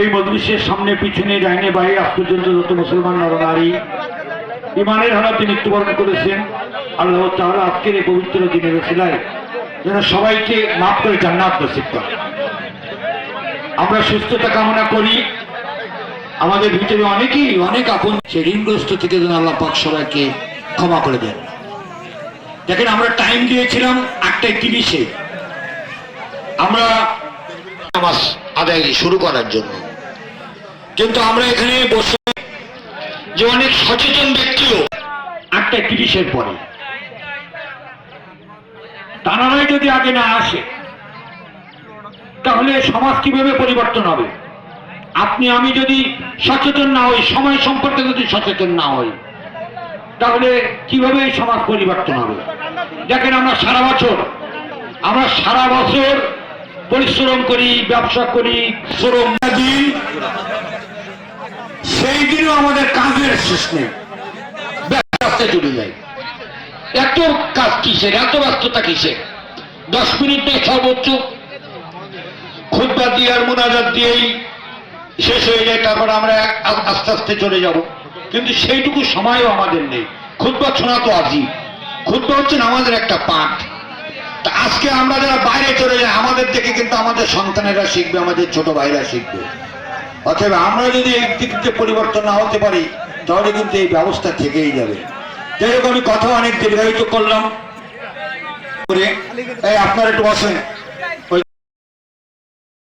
এই মজলিসের সামনে, পিছনে, ডাইনে, বাইরে পর্যন্ত যত মুসলমান, নরনারী, ইমানের হারাতে মৃত্যুবরণ করেছেন। আল্লাহ তাহলে আজকের এই পবিত্র দিনের সিলায় যেন সবাইকে মাফ করে জান্নাত নসিব করে আমরা সুস্থতা কামনা করি। আমাদের ভিতরে অনেকেই অনেক আপন সে ঋণগ্রস্ত থেকে যেন আল্লাহ পাক সবাইকে ক্ষমা করে দেন। দেখেন, আমরা টাইম দিয়েছিলাম আটটায় তিরিশে। আমরা নামাজ আদায় শুরু করার জন্য। কিন্তু আমরা এখানে বসে যে অনেক সচেতন ব্যক্তিও আটটা তিরিশের পরে। তারাই যদি আগে না আসে, তাহলে সমাজ কীভাবে পরিবর্তন হবে? আপনি, আমি যদি সচেতন না হই, সময় সম্পর্কে যদি সচেতন না হই, তাহলে কীভাবে সমাজ পরিবর্তন হবে? দেখেন আমরা সারা বছর, আমরা সারা বছর পরিশ্রম করি, ব্যবসা করি, শ্রম সেই দিনও আমাদের কাজের শেষ নেই। ব্যস্ত চলে যায়। এত কাজ কিসের? এত ব্যস্ততা কিসের? দশ মিনিট নেই সর্বোচ্চ খুদ্া দিয়ে আর মোনাজাত দিয়েই শেষ হয়ে যায়, তারপর আমরা আস্তে আস্তে চলে যাব। কিন্তু সেইটুকু সময়ও আমাদের নেই। খুদ্া শোনা তো আজি খুদ্া হচ্ছে আমাদের একটা পাঠ। আজকে আমরা যারা বাইরে চলে যাই, আমাদের থেকে কিন্তু আমাদের সন্তানেরা শিখবে, আমাদের ছোট ভাইরা শিখবে। অথবা আমরা যদি একদিক থেকে পরিবর্তন না হতে পারি, তাহলে কিন্তু এই ব্যবস্থা থেকেই যাবে। যাই হোক, আমি কথা অনেক দীর্ঘায়িত করলাম। করে আপনারা একটু বসেন।